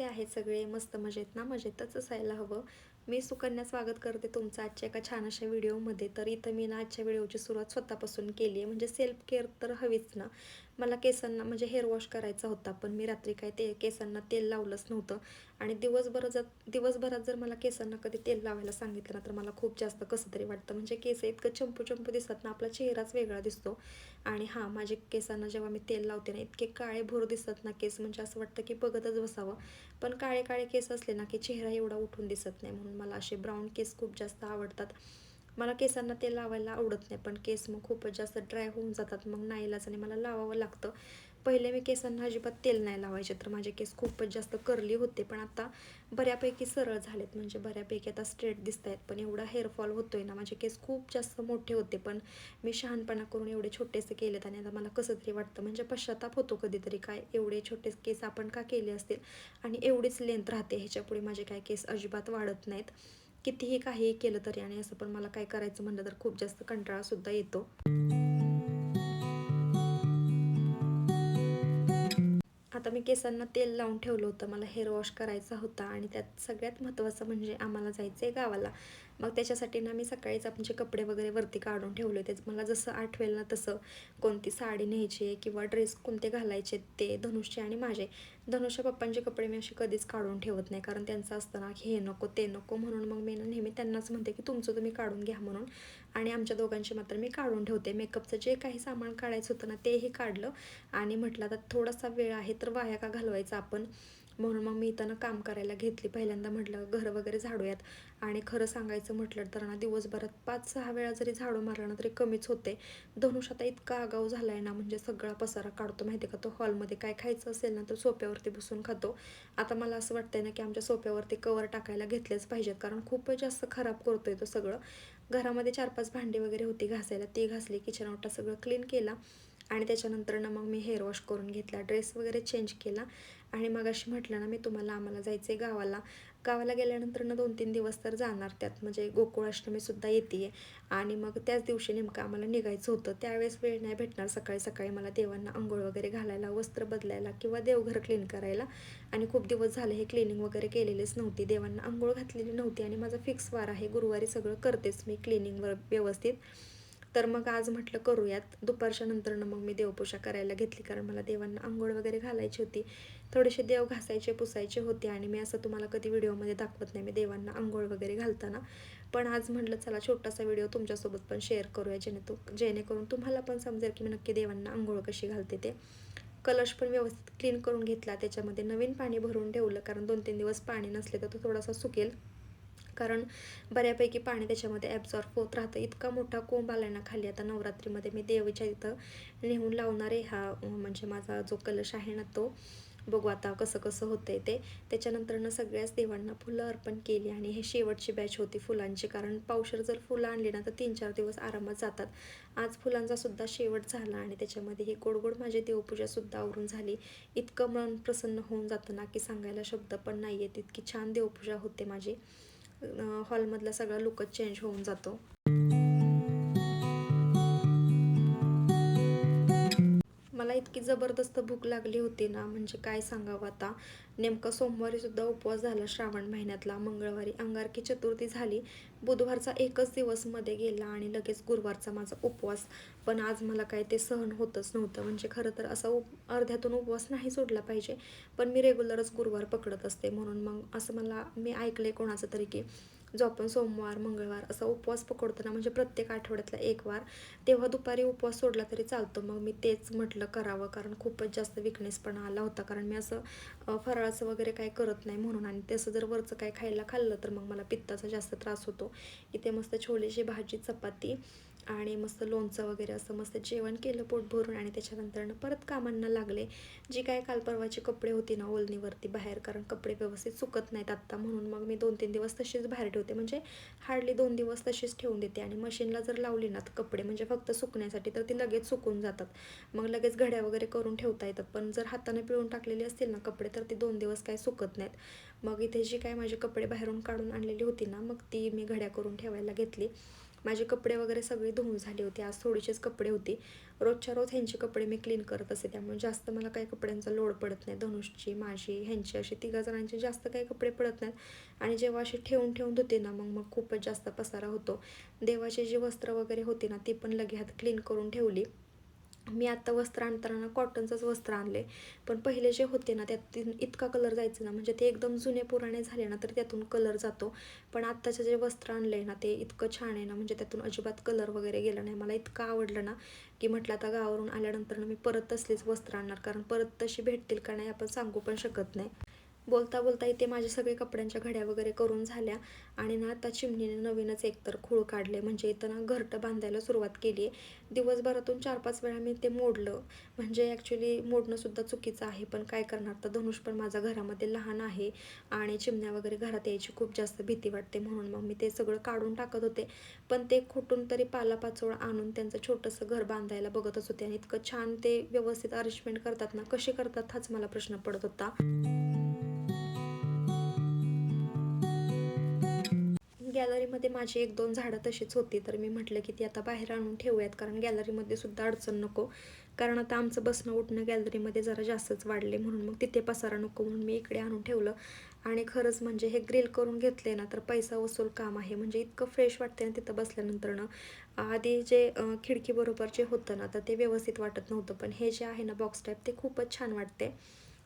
सगळे? मस्त मजेत ना? मजेतच असायला हवं. मी सुकन्या स्वागत करते तुमचं आजच्या एका छान अशा व्हिडिओमध्ये. तर इथं मी ना आजच्या व्हिडिओची सुरुवात स्वतःपासून केली आहे. म्हणजे सेल्फ केअर तर हवीच ना. मला केसांना म्हणजे हेअर वॉश करायचा होता पण मी रात्री काय ते केसांना तेल लावलंच नव्हतं. आणि दिवसभर जर दिवसभरात जर मला केसांना कधी तेल लावायला सांगितलं ना तर मला खूप जास्त कसं तरी वाटतं. म्हणजे केस इतकं चंपू चंपू दिसतात ना आपला चेहराच वेगळा दिसतो. आणि हां माझे केसांना जेव्हा मी तेल लावते ना इतके काळे भोर दिसतात ना केस म्हणजे असं वाटतं की बघतच बसावं. पण काळे काळे केस असले ना की चेहरा एवढा उठून दिसत नाही म्हणून मला असे ब्राऊन केस खूप जास्त आवडतात. मला केसांना तेल लावायला आवडत नाही पण केस मग खूपच जास्त ड्राय होऊन जातात. मग नाईलाच आणि मला लावावं लागतं. पहिले मी केसांना अजिबात तेल नाही लावायचे तर माझे केस खूपच जास्त करली होते. पण आता बऱ्यापैकी सरळ झालेत. म्हणजे बऱ्यापैकी आता स्ट्रेट दिसत आहेत पण एवढा हेअरफॉल होतो आहे ना माझे केस खूप जास्त मोठे होते. पण मी शहाणपणा करून एवढे छोटेसे केलेत आणि आता मला कसं तरी वाटतं. म्हणजे पश्चाताप होतो कधीतरी. काय एवढे छोटे केस आपण का केले असतील? आणि एवढीच लेंथ राहते. ह्याच्यापुढे माझे काय केस अजिबात वाढत नाहीत. कितीही काहीही केलं तरी आणि असं पण मला काय करायचं म्हणलं तर खूप जास्त कंटाळासुद्धा येतो. आता मी केसांना तेल लावून ठेवलं होतं. मला हेअर वॉश करायचा होता आणि त्यात सगळ्यात महत्त्वाचं म्हणजे आम्हाला जायचं आहे गावाला. मग त्याच्यासाठी ना मी सकाळीच आमचे कपडे वगैरे वरती काढून ठेवले होते मला जसं आठवेल ना तसं कोणती साडी न्यायची किंवा ड्रेस कोणते घालायचे ते धनुषचे आणि माझे. धनुषच्या पप्पांचे कपडे मी असे कधीच काढून ठेवत नाही कारण त्यांचं असतं ना हे नको ते नको म्हणून मग मी ना नेहमी त्यांनाच म्हणते की तुमचं तुम्ही काढून घ्या म्हणून. आणि आमच्या दोघांचे मात्र मी काढून ठेवते. मेकअपचं जे काही सामान काढायचं होतं ना तेही काढलं. आणि म्हटलं आता थोडासा वेळ आहे तर वाया का घालवायचा आपण? म्हणून मग मी इथं काम करायला घेतली. पहिल्यांदा म्हटलं घर वगैरे झाडूयात. आणि खरं सांगायचं म्हटलं तर ना दिवसभरात पाच सहा वेळा जरी झाडू मारलं ना तरी कमीच होते. धनुष आता इतका आगाऊ झाला आहे ना म्हणजे सगळा पसारा काढतो. माहिती का तो हॉलमध्ये काय खायचं असेल ना तर सोप्यावरती बसून खातो. आता मला असं वाटतंय ना की आमच्या सोप्यावरती कवर टाकायला घेतलेच पाहिजेत. कारण खूप जास्त खराब करतोय तो सगळं. घरामध्ये चार पाच भांडी वगैरे होती घासायला. ती घासली किचन ओटा सगळं क्लीन केला. आणि त्याच्यानंतर ना मग मी हेअर वॉश करून घेतला ड्रेस वगैरे चेंज केला. आणि मग अशी म्हटलं ना मी तुम्हाला आम्हाला जायचं आहे गावाला. गावाला गेल्यानंतर ना दोन तीन दिवस तर जाणार त्यात. म्हणजे गोकुळाष्टमीसुद्धा येते आहे आणि मग त्याच दिवशी नेमकं आम्हाला निघायचं होतं. त्यावेळेस वेळ नाही भेटणार सकाळी सकाळी मला देवांना आंघोळ वगैरे घालायला वस्त्र बदलायला किंवा देवघर क्लीन करायला. आणि खूप दिवस झाले हे क्लिनिंग वगैरे केलेलेच नव्हती. देवांना आंघोळ घातलेली नव्हती आणि माझा फिक्स वार आहे. गुरुवारी सगळं करतेच मी क्लिनिंगवर व्यवस्थित. तर मग आज म्हटलं करूयात. दुपारच्या नंतरनं मग मी देवपूजा करायला घेतली कारण मला देवांना आंघोळ वगैरे घालायची होती. थोडेसे देव घासायचे पुसायचे होते आणि मी असं तुम्हाला कधी व्हिडिओमध्ये दाखवत नाही. मी देवांना आंघोळ वगैरे घालताना. पण आज म्हटलं चला छोटासा व्हिडिओ तुमच्यासोबत पण शेअर करूया जेणे तू जेणेकरून तुम्हाला पण समजेल की मी नक्की देवांना आंघोळ कशी घालते ते. कलश पण व्यवस्थित क्लीन करून घेतला. त्याच्यामध्ये नवीन पाणी भरून ठेवलं कारण दोन तीन दिवस पाणी नसले तर तो थोडासा सुकेल. कारण बऱ्यापैकी पाणी त्याच्यामध्ये ॲब्झॉर्ब होत राहतं. इतका मोठा कोंब आला ना खाली. आता नवरात्रीमध्ये मी देवीच्या इथं नेहून लावणारे हा म्हणजे माझा जो कलश आहे ना तो. बघू आता कसं कसं होतंय ते. त्याच्यानंतरनं सगळ्याच देवांना फुलं अर्पण केली आणि हे शेवटची बॅच होती फुलांची. कारण पावशर जर फुलं आणली ना तर तीन चार दिवस आरामात जातात. आज फुलांचा सुद्धा शेवट झाला आणि त्याच्यामध्ये ही गोडगोड माझी देवपूजासुद्धा आवरून झाली. इतकं मन प्रसन्न होऊन जातं ना की सांगायला शब्द पण नाही आहेत इतकी छान देवपूजा होते माझी. हॉलमधला सगळा लुकच चेंज होऊन जातो. मला इतकी जबरदस्त भूक लागली होती ना म्हणजे काय सांगावं आता? नेमका सोमवारी सुद्धा उपवास झाला श्रावण महिन्यातला मंगळवारी अंगारकी चतुर्थी झाली बुधवारचा एकच दिवसमध्ये गेला आणि लगेच गुरुवारचा माझा उपवास पण आज मला काय ते सहन होतच नव्हतं. म्हणजे खरं तर असा उप अर्ध्यातून उपवास नाही सोडला पाहिजे. पण मी रेग्युलरच गुरुवार पकडत असते. म्हणून मग असं मला मी ऐकलं आहे कोणाचं तरी की जो आपण सोमवार मंगळवार असा उपवास पकडतो ना म्हणजे प्रत्येक आठवड्यातला एक वार तेव्हा दुपारी उपवास सोडला तरी चालतो. मग मी तेच म्हटलं करावं कारण खूपच जास्त विकनेसपणा आला होता. कारण मी असं फराळाचं वगैरे काय करत नाही म्हणून. आणि तसं जर वरचं काय खायला खाल्लं तर मग मला पित्ताचा जास्त त्रास होतो. इथे मस्त छोलेची भाजी चपाती आणि मस्त लोणचं वगैरे असं मस्त जेवण केलं पोट भरून आणि त्याच्यानंतरनं परत कामांना लागले. जी काय काल परवाचे कपडे होती ना ओलणीवरती बाहेर कारण कपडे व्यवस्थित सुकत नाहीत आत्ता म्हणून मग मी दोन तीन दिवस तशीच बाहेर ठेवते. म्हणजे हार्डली दोन दिवस तशीच ठेवून देते आणि मशीनला जर लावली ना कपडे म्हणजे फक्त सुकण्यासाठी तर ती लगेच सुकून जातात. मग लगेच घड्या वगैरे करून ठेवता येतात. पण जर हाताने पिळून टाकलेली असतील ना कपडे तर ती दोन दिवस काय सुकत नाहीत. मग इथे जी काय माझे कपडे बाहेरून काढून आणलेली होती ना मग ती मी घड्या करून ठेवायला घेतली. माझे कपडे वगैरे सगळे धुवून झाले होते. आज थोडीशीच कपडे होती. रोजच्या रोज ह्यांचे कपडे मी क्लीन करत असते त्यामुळे जास्त मला काही कपड्यांचा लोड पडत नाही. धनुषची माझी ह्यांची अशी तिघा जणांचे जास्त काही कपडे पडत नाहीत. आणि जेव्हा अशी ठेवून ठेवून धुते ना मग मग खूपच जास्त पसारा होतो. देवाचे जे वस्त्र वगैरे होती ना ती पण लगे हात क्लीन करून ठेवली. मी आत्ता वस्त्र आणताना कॉटनचंच वस्त्र आणले. पण पहिले जे होते ना त्यात इतका कलर जायचं ना म्हणजे ते एकदम जुने पुराणे झाले ना तर त्यातून कलर जातो. पण आत्ताचं जे वस्त्र आणलं ना ते इतकं छान आहे ना म्हणजे त्यातून अजिबात कलर वगैरे गेला नाही. मला इतकं आवडलं ना की म्हटलं आता गावावरून आल्यानंतर मी परत तसलीच वस्त्र आणणार. कारण परत तशी भेटतील का नाही आपण सांगू पण शकत नाही. बोलता बोलता इथे माझे सगळे कपड्यांच्या घड्या वगैरे करून झाल्या आणि ना आता चिमणीने नवीनच एकतर खूळ काढले. म्हणजे इथं ना घरटं बांधायला सुरुवात केली आहे. दिवसभरातून चार पाच वेळा मी ते मोडलं. म्हणजे ॲक्च्युली मोडणंसुद्धा चुकीचं आहे. पण काय करणार? तर धनुष पण माझा घरामध्ये लहान आहे आणि चिमण्या वगैरे घरात यायची खूप जास्त भीती वाटते म्हणून मग मी ते सगळं काढून टाकत होते. पण ते कुठून तरी पालापाचोळा आणून त्यांचं छोटंसं घर बांधायला बघतच होते. आणि इतकं छान ते व्यवस्थित अरेंजमेंट करतात ना कसे करतात हाच मला प्रश्न पडत होता. गॅलरीमध्ये माझी एक दोन झाडं तशीच होती. तर मी म्हटलं की ती आता बाहेर आणून ठेवूयात कारण गॅलरीमध्ये सुद्धा अडचण नको. कारण आता आमचं बसणं उठणं गॅलरीमध्ये जरा जास्तच वाढले म्हणून मग तिथे पसारा नको म्हणून मी इकडे आणून ठेवलं. आणि खरंच म्हणजे हे ग्रिल करून घेतले ना तर पैसा वसूल काम आहे. म्हणजे इतकं फ्रेश वाटते ना तिथं बसल्यानंतर ना. आधी जे खिडकीबरोबर जे होतं ना तर ते व्यवस्थित वाटत नव्हतं. पण हे जे आहे ना बॉक्स टाईप ते खूपच छान वाटते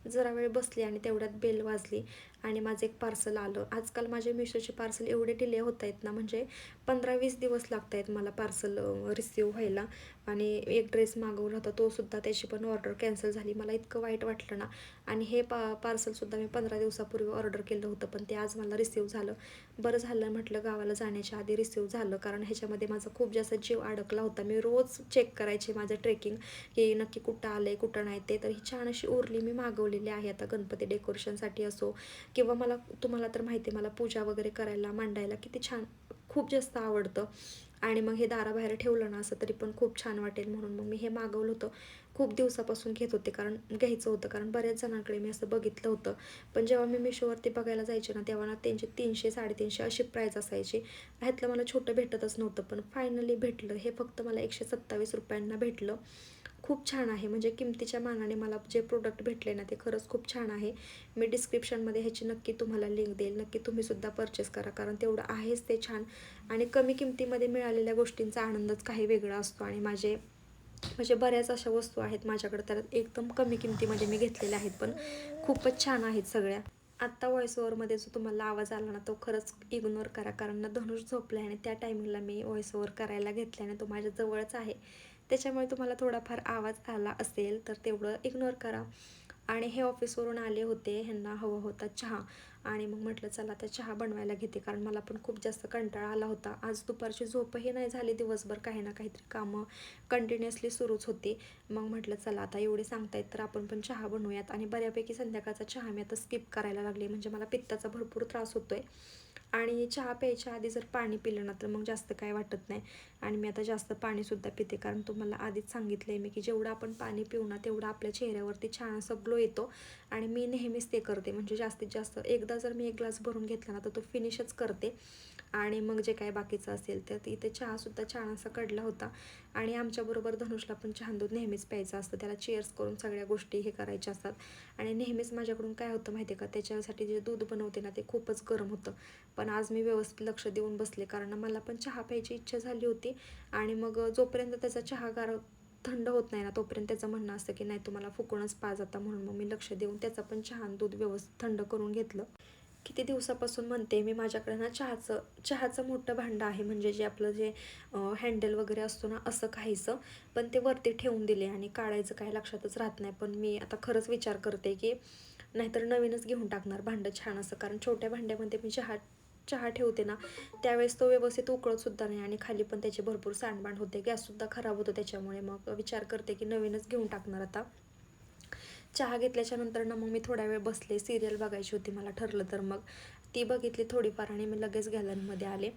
जरा वेळ बसली आणि तेवढ्यात बेल वाजली. आणि माझं एक पार्सल आलं. आजकाल माझे मिशोचे पार्सल एवढे डिले होत आहेत ना म्हणजे पंधरा वीस दिवस लागत आहेत मला पार्सल रिसीव व्हायला. आणि एक ड्रेस मागवला होता तोसुद्धा त्याची पण ऑर्डर कॅन्सल झाली. मला इतकं वाईट वाटलं ना. आणि हे पा पार्सलसुद्धा मी पंधरा दिवसापूर्वी ऑर्डर केलं होतं पण ते आज मला रिसीव झालं. बरं झालं म्हटलं गावाला जाण्याच्या आधी रिसीव झालं कारण ह्याच्यामध्ये माझा खूप जास्त जीव अडकला होता. मी रोज चेक करायचे माझं ट्रेकिंग की नक्की कुठं आलं आहे कुठं नाही ते. तर ही छान अशी उरली मी मागवलेली आहे. आता गणपती डेकोरेशनसाठी असो किंवा मला तुम्हाला तर माहिती आहे मला पूजा वगैरे करायला मांडायला किती छान खूप जास्त आवडतं. आणि मग हे दाराबाहेर ठेवलं ना असं तरी पण खूप छान वाटेल म्हणून मग मी हे मागवलं होतं. खूप दिवसापासून घेत होते कारण घ्यायचं होतं कारण बऱ्याच जणांकडे मी असं बघितलं होतं. पण जेव्हा मी मिशोवरती बघायला जायचे ना तेव्हा ना त्यांचे तीनशे साडेतीनशे अशी प्राईज असायची. ह्यातलं मला छोटं भेटतच नव्हतं पण फायनली भेटलं. हे फक्त मला एकशे सत्तावीस रुपयांना भेटलं. खूप छान आहे. म्हणजे किमतीच्या मानाने मला जे प्रोडक्ट भेटले ना ते खरंच खूप छान आहे. मी डिस्क्रिप्शनमध्ये ह्याची नक्की तुम्हाला लिंक देईल. नक्की तुम्हीसुद्धा परचेस करा कारण तेवढं आहेच ते छान. आणि कमी किमतीमध्ये मिळालेल्या गोष्टींचा आनंदच काही वेगळा असतो. आणि माझे म्हणजे बऱ्याच अशा वस्तू आहेत माझ्याकडे तर एकदम कमी किमतीमध्ये मी घेतलेल्या आहेत पण खूपच छान आहेत सगळ्या. आत्ता व्हॉइस ओव्हरमध्ये जो तुम्हाला आवाज आला ना तो खरंच इग्नोर करा कारण ना धनुष झोपला आहे आणि त्या टायमिंगला मी व्हॉइस ओव्हर करायला घेतल्याने तो माझ्या जवळच आहे. त्याच्यामुळे तुम्हाला थोडाफार आवाज आला असेल तर तेवढं इग्नोर करा. आणि हे ऑफिसवरून आले होते ह्यांना हवं होता चहा. आणि मग म्हटलं चला आता चहा बनवायला घेते. कारण मला पण खूप जास्त कंटाळा आला होता. आज दुपारची झोपही नाही झाली. दिवसभर काही ना काहीतरी कामं कंटिन्युअसली सुरूच होती. मग म्हटलं चला आता एवढे सांगतायत तर आपण पण चहा बनवूयात. आणि बऱ्यापैकी संध्याकाळचा चहा मी आता स्किप करायला लागले. म्हणजे मला पित्ताचा भरपूर त्रास होतोय. आणि चहा प्यायच्या आधी जर पाणी पिलं ना तर मग जास्त काय वाटत नाही. आणि मी आता जास्त पाणीसुद्धा पिते. कारण तुम्हाला आधीच सांगितलं आहे मी की जेवढं आपण पाणी पिऊ ना तेवढं आपल्या चेहऱ्यावरती छान असं ग्लो येतो. आणि मी नेहमीच ते करते. म्हणजे जास्तीत जास्त एकदा जर मी एक ग्लास भरून घेतला ना तर तो फिनिशच करते. आणि मग जे काय बाकीचं असेल तर इथे चहासुद्धा छान असा कडला होता. आणि आमच्याबरोबर धनुषला पण छान दूध नेहमीच प्यायचं असतं. त्याला चेअर्स करून सगळ्या गोष्टी हे करायच्या असतात. आणि नेहमीच माझ्याकडून काय होतं माहिती आहे का? त्याच्यासाठी जे दूध बनवते ना ते खूपच गरम होतं. पण आज मी व्यवस्थित लक्ष देऊन बसले कारण मला पण चहा प्यायची इच्छा झाली होती. आणि मग जोपर्यंत त्याचा चहा गार थंड होत नाही ना तोपर्यंत त्याचं म्हणणं असतं की नाही तुम्हाला फुकूनच पा जाता म्हणून मग मी लक्ष देऊन त्याचं पण छान दूध व्यवस्थित थंड करून घेतलं. किती दिवसापासून म्हणते मी माझ्याकडे ना चहाचं चहाचं मोठं भांडं आहे. म्हणजे जे आपलं जे हँडल वगैरे असतो ना असं काहीसं. पण ते वरती ठेवून दिले आणि काढायचं काही लक्षातच राहत नाही. पण मी आता खरंच विचार करते की नाहीतर नवीनच घेऊन टाकणार भांडं छान असं. कारण छोट्या भांड्यामध्ये मी चहा चहा ठेवते ना त्यावेळेस तो व्यवस्थित उकळतसुद्धा नाही आणि खाली पण त्याचे भरपूर सांडबांड होते. गॅससुद्धा खराब होतो त्याच्यामुळे. मग विचार करते की नवीनच घेऊन टाकणार आता. चहा घेतल्याच्या नंतर ना मग मी थोडा वेळ बसले. सिरियल बघायची होती मला ठरलं तर मग. ती बघितली थोडीफार आणि मी लगेच गॅलनमध्ये आले.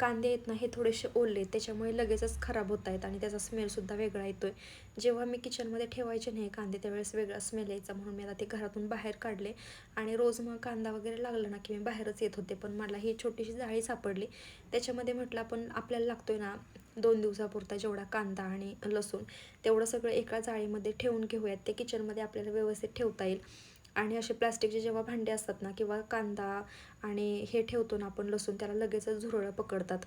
कांदे आहेत ना हे थोडेसे ओले त्याच्यामुळे लगेचच खराब होत आहेत आणि त्याचा स्मेलसुद्धा वेगळा येतो आहे जेव्हा मी किचनमध्ये ठेवायचे नाही कांदे त्यावेळेस वेगळा स्मेल यायचा म्हणून मी आता ते घरातून बाहेर काढले. आणि रोज मग कांदा वगैरे लागला ना की मी बाहेरच येत होते. पण मला ही छोटीशी जाळी सापडली. त्याच्यामध्ये म्हटलं आपण आपल्याला लागतोय ना दोन दिवसापुरता जेवढा कांदा आणि लसूण तेवढं सगळं एका जाळीमध्ये ठेवून घेऊयात. ते किचनमध्ये आपल्याला व्यवस्थित ठेवता येईल. आणि असे प्लास्टिकचे जेव्हा भांडे असतात ना किंवा कांदा आणि हे ठेवतो ना आपण लसूण त्याला लगेचच झुरळं पकडतात.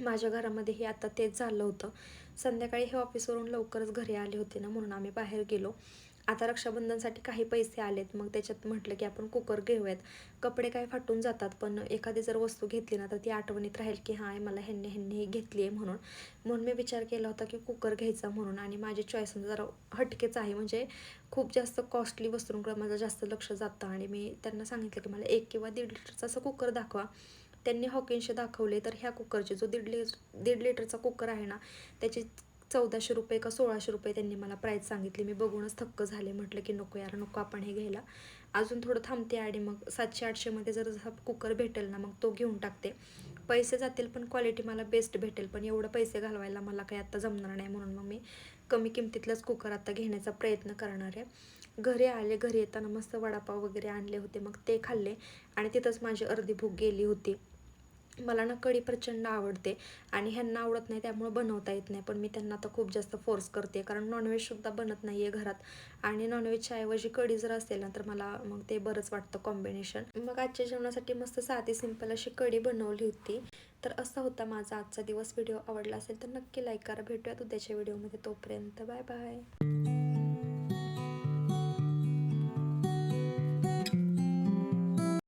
माझ्या घरामध्ये हे आता तेच झालं होतं. संध्याकाळी हे ऑफिसवरून लवकरच घरी आले होते ना म्हणून आम्ही बाहेर गेलो. आता रक्षाबंधनसाठी काही पैसे आलेत. मग त्याच्यात म्हटलं की आपण कुकर घेऊयात. कपडे काय फाटून जातात पण एखादी जर वस्तू घेतली ना तर ती आठवणीत राहील की हां मला ह्यांनी ह्यांनी घेतली आहे म्हणून. म्हणून मी विचार केला होता की कुकर घ्यायचा म्हणून. आणि माझी चॉईस म्हणजे जरा हटकेच आहे. म्हणजे खूप जास्त कॉस्टली वस्तूंकडे माझं जास्त लक्ष जातं. आणि मी त्यांना सांगितलं की मला एक किंवा दीड लिटरचा असं कुकर दाखवा. त्यांनी हॉकिन्सचे दाखवले. तर ह्या कुकरचे जो दीड लि दीड लिटरचा कुकर आहे ना त्याची चौदाशे रुपये का सोळाशे रुपये त्यांनी मला प्राईस सांगितली. मी बघूनच थक्क झाले. म्हटलं की नको यार नको आपण हे घ्यायला. अजून थोडं थांबते आणि मग सातशे आठशेमध्ये जर जसा कुकर भेटेल ना मग तो घेऊन टाकते. पैसे जातील पण क्वालिटी मला बेस्ट भेटेल. पण एवढं पैसे घालवायला मला काही आत्ता जमणार नाही म्हणून मग मी कमी किमतीतलाच कुकर आता घेण्याचा प्रयत्न करणार आहे. घरी आले घरी येताना मस्त वडापाव वगैरे आणले होते. मग ते खाल्ले आणि तिथंच माझी अर्धी भूक गेली होती. मला ना कढी प्रचंड आवडते आणि ह्यांना आवडत नाही त्यामुळे बनवता येत नाही. पण मी त्यांना आता खूप जास्त फोर्स करते. कारण नॉनव्हेजसुद्धा बनत नाही आहे घरात. आणि नॉनव्हेजच्या ऐवजी कढी जर असेल ना तर मला मग ते बरंच वाटतं कॉम्बिनेशन मग आजच्या जेवणासाठी मस्त साधी सिंपल अशी कढी बनवली होती. तर असा होता माझा आजचा दिवस. व्हिडिओ आवडला असेल तर नक्की लाईक करा. भेटूयात उद्याच्या व्हिडिओमध्ये तोपर्यंत बाय बाय